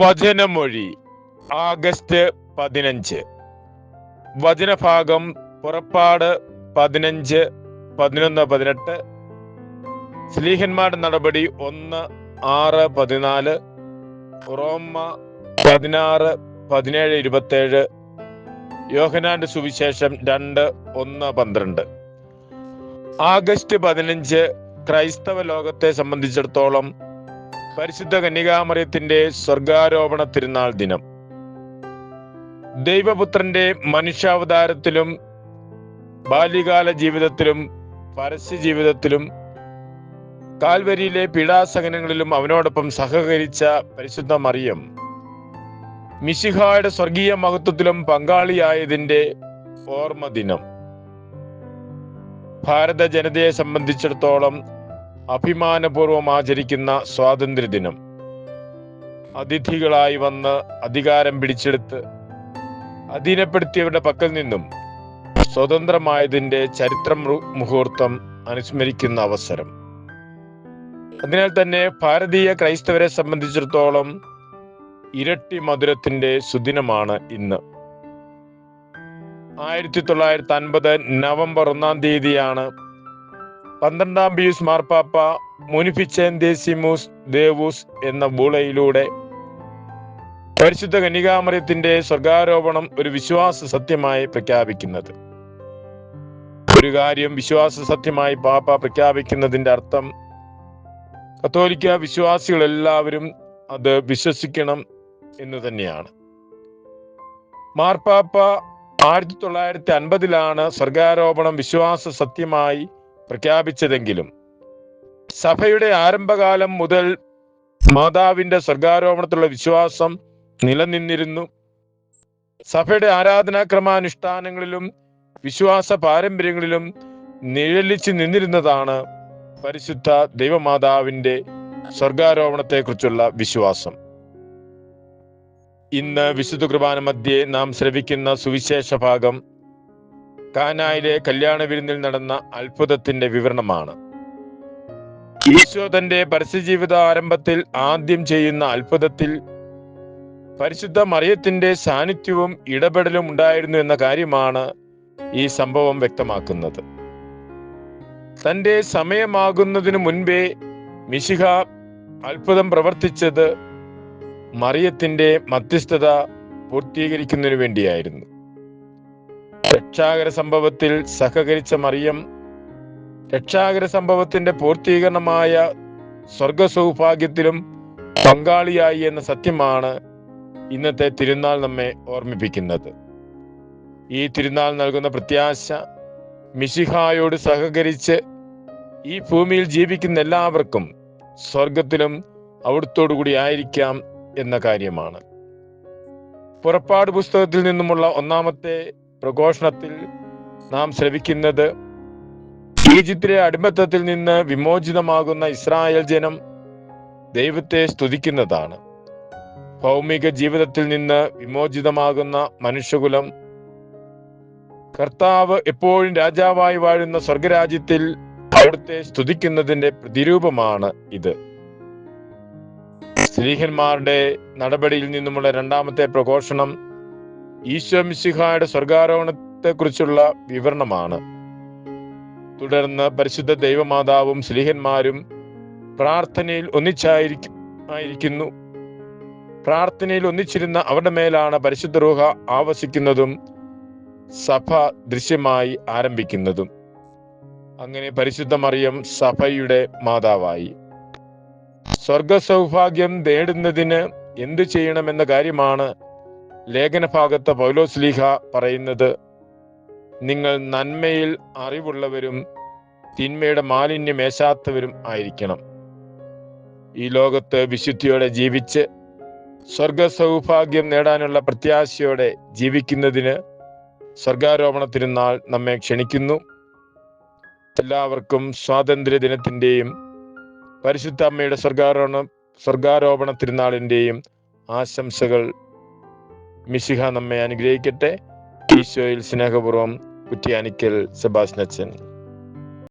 വചനമൊഴി August പതിനഞ്ച്. വചനഭാഗം പുറപ്പാട് പതിനഞ്ച് പതിനൊന്ന് പതിനെട്ട്. സ്ലീഹന്മാരുടെ നടപടി ഒന്ന് ആറ് പതിനാല്. റോമ പതിനാറ് പതിനേഴ് ഇരുപത്തേഴ്. യോഹനാന്റെ സുവിശേഷം രണ്ട് ഒന്ന് പന്ത്രണ്ട്. ആഗസ്റ്റ് പതിനഞ്ച് ക്രൈസ്തവ ലോകത്തെ സംബന്ധിച്ചിടത്തോളം പരിശുദ്ധ കന്യകാമറിയത്തിന്റെ സ്വർഗാരോപണ തിരുനാൾ ദിനം. ദൈവപുത്രന്റെ മനുഷ്യാവതാരത്തിലും ബാല്യകാല ജീവിതത്തിലും പരസ്യ ജീവിതത്തിലും കാൽവരിയിലെ പീഡാസഹനങ്ങളിലും അവനോടൊപ്പം സഹകരിച്ച പരിശുദ്ധ മറിയം മിശിഹായുടെ സ്വർഗീയ മഹത്വത്തിലും പങ്കാളിയായതിന്റെ ഓർമ്മ ദിനം. ഭാരത ജനതയെ സംബന്ധിച്ചിടത്തോളം അഭിമാനപൂർവം ആചരിക്കുന്ന സ്വാതന്ത്ര്യദിനം. അതിഥികളായി വന്ന് അധികാരം പിടിച്ചെടുത്ത് അധീനപ്പെടുത്തിയവരുടെ പക്കൽ നിന്നും സ്വതന്ത്രമായതിന്റെ ചരിത്രം മുഹൂർത്തം അനുസ്മരിക്കുന്ന അവസരം. അതിനാൽ തന്നെ ഭാരതീയ ക്രൈസ്തവരെ സംബന്ധിച്ചിടത്തോളം ഇരട്ടി മധുരത്തിന്റെ സുദിനമാണ് ഇന്ന്. ആയിരത്തി തൊള്ളായിരത്തി അൻപത് നവംബർ ഒന്നാം തീയതിയാണ് പന്ത്രണ്ടാം പിയൂസ് മാർപ്പാപ്പ മുനിഫിച്ചേന്തേസിമൂസ് ദേവൂസ് എന്ന ബൂളയിലൂടെ പരിശുദ്ധ കന്യകാമറിയത്തിന്റെ സ്വർഗാരോപണം ഒരു വിശ്വാസ സത്യമായി പ്രഖ്യാപിക്കുന്നത്. ഒരു കാര്യം വിശ്വാസ സത്യമായി പാപ്പ പ്രഖ്യാപിക്കുന്നതിന്റെ അർത്ഥം കത്തോലിക്ക വിശ്വാസികൾ എല്ലാവരും അത് വിശ്വസിക്കണം എന്ന് തന്നെയാണ്. മാർപ്പാപ്പ ആയിരത്തി തൊള്ളായിരത്തി അൻപതിലാണ് സ്വർഗാരോപണം വിശ്വാസ സത്യമായി പ്രഖ്യാപിച്ചതെങ്കിലും സഭയുടെ ആരംഭകാലം മുതൽ മാതാവിന്റെ സ്വർഗാരോപണത്തിലുള്ള വിശ്വാസം നിലനിന്നിരുന്നു. സഭയുടെ ആരാധനാക്രമാനുഷ്ഠാനങ്ങളിലും വിശ്വാസ പാരമ്പര്യങ്ങളിലും നിഴലിച്ച് നിന്നിരുന്നതാണ് പരിശുദ്ധ ദൈവമാതാവിന്റെ സ്വർഗാരോപണത്തെക്കുറിച്ചുള്ള വിശ്വാസം. ഇന്ന് വിശുദ്ധ കുർബാന മധ്യേ നാം ശ്രവിക്കുന്ന സുവിശേഷ ഭാഗം കാനായിലെ കല്യാണ വിരുന്നിൽ നടന്ന അത്ഭുതത്തിന്റെ വിവരണമാണ്. ഈശോ തന്റെ പരസ്യജീവിത ആരംഭത്തിൽ ആദ്യം ചെയ്യുന്ന അത്ഭുതത്തിൽ പരിശുദ്ധ മറിയത്തിന്റെ സാന്നിധ്യവും ഇടപെടലും ഉണ്ടായിരുന്നു എന്ന കാര്യമാണ് ഈ സംഭവം വ്യക്തമാക്കുന്നത്. തന്റെ സമയമാകുന്നതിനു മുൻപേ മിശിഹ അത്ഭുതം പ്രവർത്തിച്ചത് മറിയത്തിന്റെ മധ്യസ്ഥത പൂർത്തീകരിക്കുന്നതിനു വേണ്ടിയായിരുന്നു. രക്ഷാകര സംഭവത്തിൽ സഹകരിച്ച മറിയം രക്ഷാകര സംഭവത്തിന്റെ പൂർത്തീകരണമായ സ്വർഗ സൗഭാഗ്യത്തിലും പങ്കാളിയായി എന്ന സത്യമാണ് ഇന്നത്തെ തിരുനാൾ നമ്മെ ഓർമ്മിപ്പിക്കുന്നത്. ഈ തിരുനാൾ നൽകുന്ന പ്രത്യാശ മിശിഹായോട് സഹകരിച്ച് ഈ ഭൂമിയിൽ ജീവിക്കുന്ന എല്ലാവർക്കും സ്വർഗത്തിലും അവിടുത്തോടു കൂടി ആയിരിക്കാം എന്ന കാര്യമാണ്. പുറപ്പാട് പുസ്തകത്തിൽ നിന്നുമുള്ള ഒന്നാമത്തെ പ്രഘോഷണത്തിൽ നാം ശ്രവിക്കുന്നത് ഈജിപ്തിലെ അടിമത്തത്തിൽ നിന്ന് വിമോചിതമാകുന്ന ഇസ്രായേൽ ജനം ദൈവത്തെ സ്തുതിക്കുന്നതാണ്. ഭൗമിക ജീവിതത്തിൽ നിന്ന് വിമോചിതമാകുന്ന മനുഷ്യകുലം കർത്താവ് എപ്പോഴും രാജാവായി വാഴുന്ന സ്വർഗരാജ്യത്തിൽ അവിടുത്തെ സ്തുതിക്കുന്നതിന്റെ പ്രതിരൂപമാണ് ഇത്. സ്ത്രീഹന്മാരുടെ നടപടിയിൽ നിന്നുമുള്ള രണ്ടാമത്തെ പ്രഘോഷണം ഈശോ മിശിഹായുടെ സ്വർഗാരോഹണത്തെ കുറിച്ചുള്ള വിവരണമാണ്. തുടർന്ന് പരിശുദ്ധ ദൈവമാതാവും സ്ലീഹന്മാരും പ്രാർത്ഥനയിൽ ഒന്നിച്ചായിരിക്കുന്നു പ്രാർത്ഥനയിൽ ഒന്നിച്ചിരുന്ന അവരുടെ മേലാണ് പരിശുദ്ധ റൂഹ ആവസിക്കുന്നതും സഭ ദൃശ്യമായി ആരംഭിക്കുന്നതും. അങ്ങനെ പരിശുദ്ധ മറിയം സഭയുടെ മാതാവായി. സ്വർഗ സൗഭാഗ്യം നേടുന്നതിന് എന്തു ചെയ്യണമെന്ന കാര്യമാണ് ലേഖന ഭാഗത്ത് പൗലോസ്ലീഹ പറയുന്നത് നിങ്ങൾ നന്മയിൽ അറിവുള്ളവരും തിന്മയുടെ മാലിന്യം ഏശാത്തവരും ആയിരിക്കണം. ഈ ലോകത്ത് വിശുദ്ധിയോടെ ജീവിച്ച് സ്വർഗ സൗഭാഗ്യം നേടാനുള്ള പ്രത്യാശയോടെ ജീവിക്കുന്നതിന് സ്വർഗാരോപണ തിരുനാൾ നമ്മെ ക്ഷണിക്കുന്നു. എല്ലാവർക്കും സ്വാതന്ത്ര്യ ദിനത്തിന്റെയും പരിശുദ്ധ അമ്മയുടെ സ്വർഗാരോപണ സ്വർഗാരോപണ തിരുനാളിന്റെയും ആശംസകൾ മിശിഹ നമ്മെ അനുഗ്രഹിക്കട്ടെ. ഈശോയിൽ സ്നേഹപൂർവം കുറ്റിയാനിക്കൽ സെബാസ്നച്ചൻ